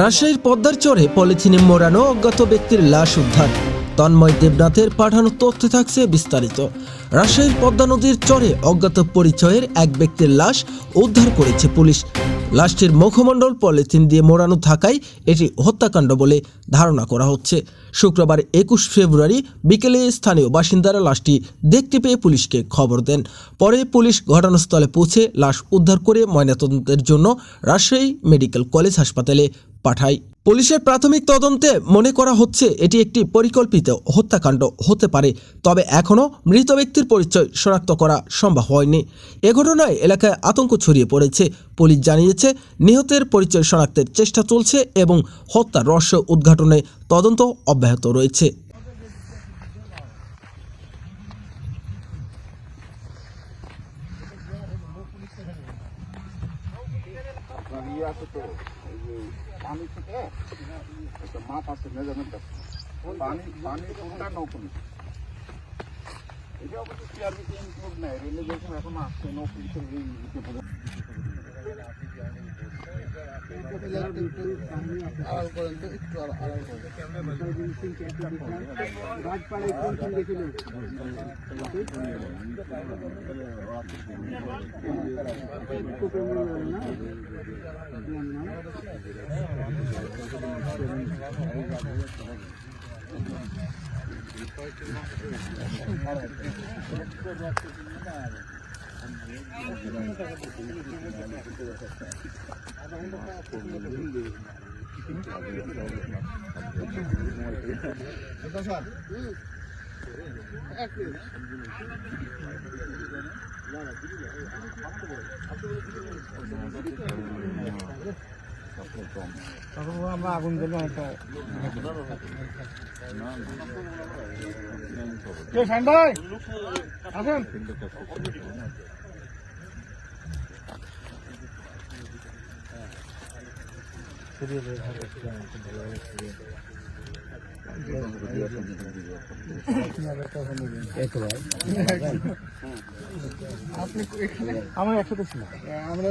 রাজশাহীর পদ্মার চরে পলিথিনে মোড়ানো অজ্ঞাত ব্যক্তির লাশ উদ্ধার। তন্ময় দেবনাথের পাঠানো তথ্যে থাকছে বিস্তারিত। রাজশাহীর পদ্মা নদীর চরে অজ্ঞাত পরিচয়ের এক ব্যক্তির লাশ উদ্ধার করেছে পুলিশ। লাশটির মুখমণ্ডল পলিথিন দিয়ে মোড়ানো থাকায় এটি হত্যাকাণ্ড বলে ধারণা করা হচ্ছে। শুক্রবার একুশ ফেব্রুয়ারি বিকেলে স্থানীয় বাসিন্দারা লাশটি দেখতে পেয়ে পুলিশকে খবর দেন। পরে পুলিশ ঘটনাস্থলে পৌঁছে লাশ উদ্ধার করে ময়নাতদন্তের জন্য রাজশাহী মেডিকেল কলেজ হাসপাতালে পাঠায়। পুলিশের প্রাথমিক তদন্তে মনে করা হচ্ছে এটি একটি পরিকল্পিত হত্যাকাণ্ড হতে পারে, তবে এখনও মৃত ব্যক্তির পরিচয় শনাক্ত করা সম্ভব হয়নি। এ ঘটনায় এলাকায় আতঙ্ক ছড়িয়ে পড়েছে। পুলিশ জানিয়েছে, নিহতের পরিচয় শনাক্তের চেষ্টা চলছে এবং হত্যার রহস্য উদ্ঘাটনে তদন্ত অব্যাহত রয়েছে। থেকে একটা মাপ আছে মেজারমেন্ট আছে। পানি পানি কোনটা নৌপুলিশ এটা অবশ্য সিআরবিতে ইনক্লুড নেই। রেলে যখন এখন আসছে নৌপুলিশের এই ইতে পড়ে আড়াল করেন তো একটু আড়াল করেন রাজপাড়ায় কোন কোন গেছিল আমরা আগুন দিলে একটা কে শান ভাই আসেন আপনি এখানে আমরা একসাথে ছিলাম আমরা